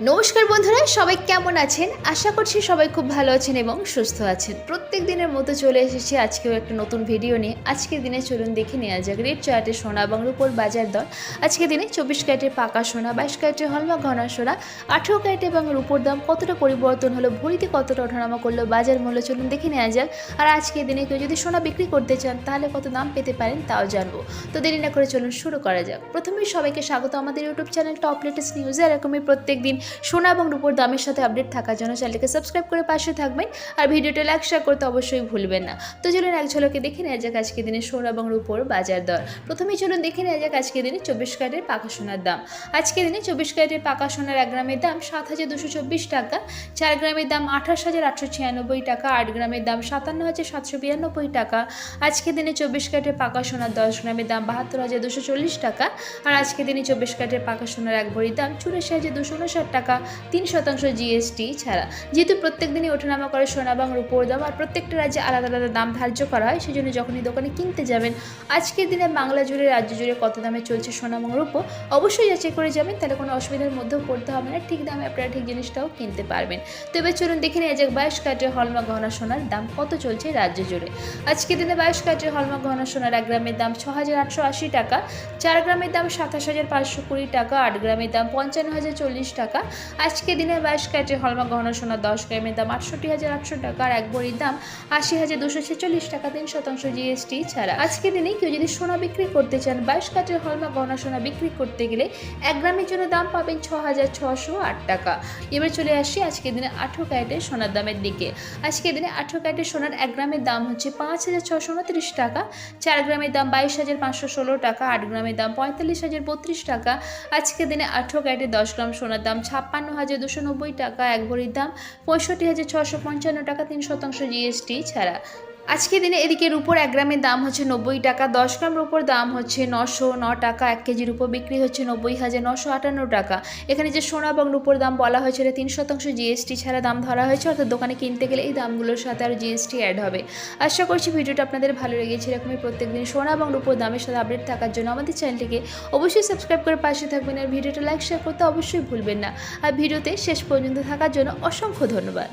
নমস্কার বন্ধুরা, সবাই কেমন আছেন? আশা করছি সবাই খুব ভালো আছেন এবং সুস্থ আছেন। প্রত্যেক দিনের মতো চলে এসেছি আজকেও একটা নতুন ভিডিও নিয়ে। আজকের দিনে চলুন দেখে নেওয়া যাক। রেড চার্টে সোনা এবং রূপোর বাজার দর। আজকের দিনে চব্বিশ ক্যারেটের পাকা সোনা, বাইশ ক্যারেটের হলমা ঘনা সোনা, আঠেরো ক্যারেট এবং রূপোর দাম কতটা পরিবর্তন হলো ভরিতে কতটা ওঠানামা করল, বাজার মূল্য চলুন দেখে নেওয়া যাক। আর আজকের দিনে কেউ যদি সোনা বিক্রি করতে চান, তাহলে কত দাম পেতে পারেন তাও জানব। তো দেরি না করে চলুন শুরু করা যাক। প্রথমেই সবাইকে স্বাগত আমাদের ইউটিউব চ্যানেল টপ লেটেস্ট নিউজে এরকমই প্রত্যেক দিন সোনা এবং রূপোর দামের সাথে আপডেট থাকার জন্য চ্যানেলকে সাবস্ক্রাইব করে পাশে থাকবেন আর ভিডিওটা লাইক, শেয়ার করতে অবশ্যই ভুলবেন না। তো চলুন এক ঝলকে দেখে নেওয়া যাক আজকে দিনে সোনা এবং রূপোর বাজার দর। প্রথমেই চলুন দেখে নেওয়া যাক আজকে দিনে চব্বিশ ক্যারেটের পাকা সোনার দাম। আজকে দিনে চব্বিশ ক্যারেটের পাকা সোনার এক গ্রামের দাম সাত হাজার দুশো চব্বিশ টাকা, চার গ্রামের দাম আঠাশ হাজার আটশো ছিয়ানব্বই টাকা, আট গ্রামের দাম সাতান্ন হাজার সাতশো বিরানব্বই টাকা। আজকে দিনে চব্বিশ ক্যারেটের পাকা সোনার দশ গ্রামের দাম বাহাত্তর হাজার দুশো চল্লিশ টাকা, আর আজকে দিনে চব্বিশ ক্যারেটের পাকা সোনার এক ভরির দাম চুরাশি হাজার দুশো উনষাট টাকা তিন শতাংশ জিএসটি ছাড়া। যেহেতু প্রত্যেক দিনই ওঠানামা করে সোনা এবং রূপোর দাম আর প্রত্যেকটা রাজ্যে আলাদা আলাদা দাম ধার্য করা হয় সেই জন্য যখনই দোকানে কিনতে যাবেন, আজকের দিনে বাংলা জুড়ে, রাজ্য জুড়ে কত দামে চলছে সোনা এবং রূপো অবশ্যই যাচাই করে যাবেন, তাহলে কোনো অসুবিধার মধ্যেও পড়তে হবে না, ঠিক দামে আপনারা ঠিক জিনিসটাও কিনতে পারবেন। তো এবার চলুন দেখে নেওয়া যাক বাইশ কাটের হলমা গহনা সোনার দাম কত চলছে রাজ্য জুড়ে। আজকের দিনে বাইশ কাটের হলমা গহনা সোনার এক গ্রামের দাম ছ হাজার আটশো আশি টাকা, চার গ্রামের দাম সাতাশ হাজার পাঁচশো কুড়ি টাকা, আট গ্রামের দাম পঞ্চান্ন হাজার চল্লিশ টাকা আজকে দিনে বাইশ ক্যারেটের হলমা গহনা সোনা দশ গ্রামের দাম আটষট্টি হাজার আটশো টাকা আর এক ভরির দাম আশি হাজার দুশো ছেচল্লিশ টাকা তিন শতাংশ জিএসটি ছাড়া। আজকে দিনে কেউ যদি সোনা বিক্রি করতে চান, বাইশ ক্যারেটের হলমা গহনা সোনা বিক্রি করতে গেলে এক গ্রামের জন্য দাম পাবেন ছ হাজার ছশো আট টাকা। এবার চলে আসি আজকের দিনে আঠেরো ক্যারেটের সোনার দামের দিকে। আজকের দিনে আঠেরো ক্যারেটের সোনার এক গ্রামের দাম হচ্ছে পাঁচ হাজার ছশো উনত্রিশ টাকা, চার গ্রামের দাম বাইশ হাজার পাঁচশো ষোলো টাকা, আট গ্রামের দাম পঁয়তাল্লিশ হাজার বত্রিশ টাকা। আজকের দিনে আঠেরো ক্যারেটের দশ গ্রাম সোনার দাম ছাপ্পান্ন হাজার দুশো নব্বই টাকা এক ভরির দাম পঁয়ষট্টি হাজার ছশো পঞ্চান্ন টাকা তিন শতাংশ জিএসটি ছাড়া আজকের দিনে এদিকে রুপোর এক গ্রামের দাম হচ্ছে নব্বই টাকা, দশ গ্রাম রুপোর দাম হচ্ছে নশো ন টাকা, এক কেজি রুপো বিক্রি হচ্ছে নব্বই হাজার নশো আটান্ন টাকা। এখানে যে সোনা এবং রুপোর দাম বলা হয়েছে, এটা তিন শতাংশ জিএসটি ছাড়া দাম ধরা হয়েছে, অর্থাৎ দোকানে কিনতে গেলে এই দামগুলোর সাথে আর জিএসটি অ্যাড হবে। আশা করছি ভিডিওটা আপনাদের ভালো লেগেছে, এরকমই প্রত্যেক দিন সোনা এবং রুপোর দামের সাথে আপডেট থাকার জন্য আমাদের চ্যানেলটিকে অবশ্যই সাবস্ক্রাইব করে পাশে থাকবেন, আর ভিডিওটা লাইক শেয়ার করতে অবশ্যই ভুলবেন না। আর ভিডিওতে শেষ পর্যন্ত থাকার জন্য অসংখ্য ধন্যবাদ।